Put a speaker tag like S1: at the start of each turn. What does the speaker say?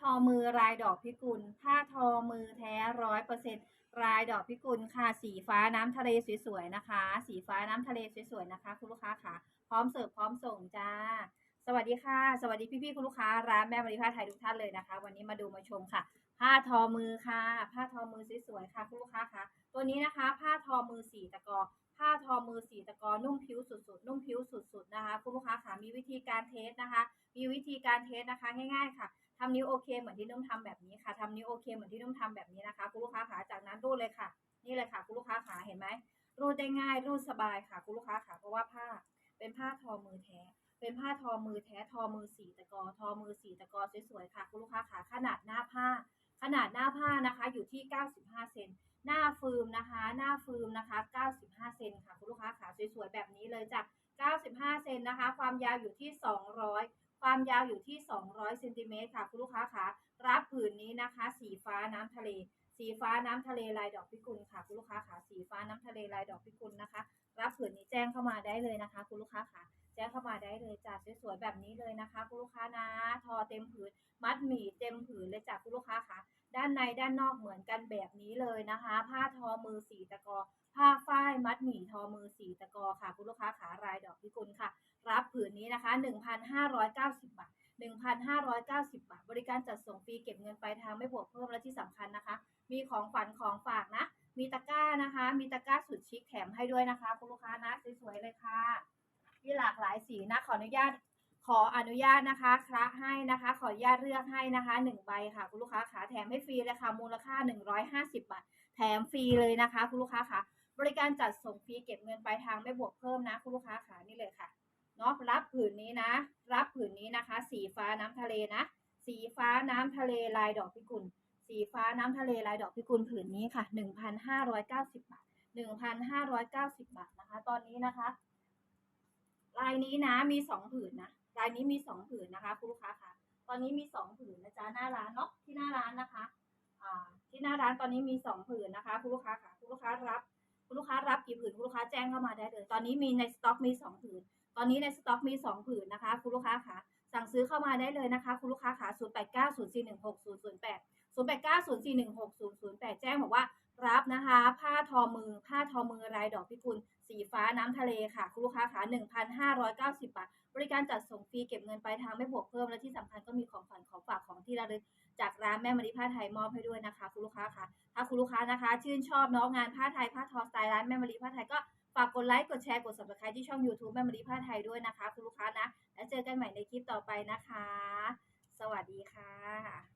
S1: ทอมือลายดอกพิกุล ผ้าทอมือแท้ร้อยเปอร์เซ็นลายดอกพิกุลค่ะ สีฟ้าน้ำทะเลสวยๆนะคะ สีฟ้าน้ำทะเลสวยๆนะคะ คุณลูกค้าค่ะ พร้อมเสิร์ฟพร้อมส่งจ้า สวัสดีค่ะ สวัสดีพี่ๆคุณลูกค้าร้านแม่มาริผ้าไทยทุกท่านเลยนะคะ วันนี้มาดูมาชมค่ะ ผ้าทอมือค่ะ ผ้าทอมือสวยๆค่ะคุณลูกค้าค่ะ ตัวนี้นะคะ ผ้าทอมือสีตะกอผ้าทอมือสีตะกอนุ่มผิวสุดๆ นุ่มผิวสุดๆนะคะ คุณลูกค้าค่ะมีวิธีการเทสนะคะ มีวิธีการเทสนะคะง่ายๆค่ะ ทำนิ้วโอเคเหมือนที่นุ่มทำแบบนี้ค่ะทำนิ้วโอเคเหมือนที่นุ่มทำแบบนี้นะคะคุณลูกค้าขาจากนั้นรูดเลยค่ะ นี่เลยค่ะคุณลูกค้าขาเห็นไหมรูดได้ง่ายรูดสบายค่ะคุณลูกค้าขาเพราะว่าผ้า เป็นผ้าทอมือแท้ เป็นผ้าทอมือแท้ทอมือสีตะกอทอมือสีตะกอสวยๆค่ะคุณลูกค้าขาขนาดหน้าผ้า ขนาดหน้าผ้านะคะ อยู่ที่ 95 เซนหน้าฟิล์มนะคะ หน้าฟิล์มนะคะ 95 เซนค่ะคุณลูกค้าขาสวยๆแบบนี้เลยจ้ะ 95 เซนนะคะ ความยาวอยู่ที่ 200 ความยาวอยู่ที่ 200เซนติเมตรค่ะคุณลูกค้าคะรับผืนนี้นะคะ สีฟ้าน้ำทะเล สีฟ้าน้ำทะเลลายดอกพิกุลค่ะคุณลูกค้าคะสีฟ้าน้ำทะเลลายดอกพิกุลนะคะ รับผืนนี้แจ้งเข้ามาได้เลยนะคะ คุณลูกค้าคะ แจ้งเข้ามาได้เลยจ้ะสวยๆแบบนี้เลยนะคะคุณลูกค้านะ ทอเต็มผืน มัดหมี่เต็มผืนเลยจ้ะคุณลูกค้าขาด้านในด้านนอกเหมือนกันแบบนี้เลยนะคะ ผ้าทอมือสีตะกอ ผ้าฝ้ายมัดหมี่ทอมือสีตะกอค่ะ คุณลูกค้าขารายดอกพิกุลค่ะ รับผืนนี้นะคะ 1,590 บาท 1,590 บาท บริการจัดส่งฟรีเก็บเงินปลายทางไม่บวกเพิ่มและที่สำคัญนะคะ มีของขวัญของฝากนะมีตะกร้านะคะ มีตะกร้าสุดชิคแถมให้ด้วยนะคะ คุณลูกค้านะ สวยๆเลยค่ะ ที่หลากหลายสีนะขออนุญาตขออนุญาตนะคะคละให้นะคะ ขออนุญาตเลือกให้นะคะหนึ่งใบค่ะ คุณลูกค้าขาแถมให้ฟรีเลยค่ะมูลค่า 150 บาท แถมฟรีเลยนะคะ คุณลูกค้าขาบริการจัดส่งฟรีเก็บเงินปลายทางไม่บวกเพิ่มนะ คุณลูกค้าขานี่เลยค่ะเนาะรับผืนนี้นะ รับผืนนี้นะคะ สีฟ้าน้ำทะเลนะ สีฟ้าน้ำทะเลลายดอกพิกุล สีฟ้าน้ำทะเลลายดอกพิกุลผืนนี้ค่ะ 1,590 บาท 1,590 บาทนะคะ ตอนนี้นะคะ ลายนี้นะมีสองผืนนะลายนี้มีสองผืนนะคะคุณลูกค้าค่ะ ตอนนี้มีสองผืนนะจ๊ะหน้าร้านเนาะที่หน้าร้านนะคะอ่าที่หน้าร้านตอนนี้มีสองผืนนะคะคุณลูกค้าค่ะคุณลูกค้ารับคุณลูกค้ารับกี่ผืนคุณลูกค้าแจ้งเข้ามาได้เลย ตอนนี้มีในสต็อกมีสองผืน ตอนนี้ในสต็อกมีสองผืนนะคะคุณลูกค้าค่ะ สั่งซื้อเข้ามาได้เลยนะคะคุณลูกค้าค่ะ0 8 9 0 4 1 6 0 0 8 0 8 9 0 4 1 6 0 0 8 แจ้งบอกว่า รับนะคะ ผ้าทอมือ ผ้าทอมือลายดอกพิกุล สีฟ้าน้ำทะเลค่ะ คุณลูกค้าค่ะ1,590 บาท บริการจัดส่งฟรีเก็บเงินปลายทางไม่บวกเพิ่ม และที่สำคัญก็มีของขวัญของฝากของที่ระลึกจากร้านแม่มาริผ้าไทยมอบให้ด้วยนะคะ คุณลูกค้าค่ะ ถ้าคุณลูกค้านะคะ ชื่นชอบน้องงานผ้าไทยผ้าทอสไตล์ร้านแม่มาริผ้าไทยก็ฝากกดไลค์กดแชร์กด subscribe ที่ช่อง YouTube แม่มาริผ้าไทยด้วยนะคะ คุณลูกค้านะ แล้วเจอกันใหม่ในคลิปต่อไปนะคะ สวัสดีค่ะ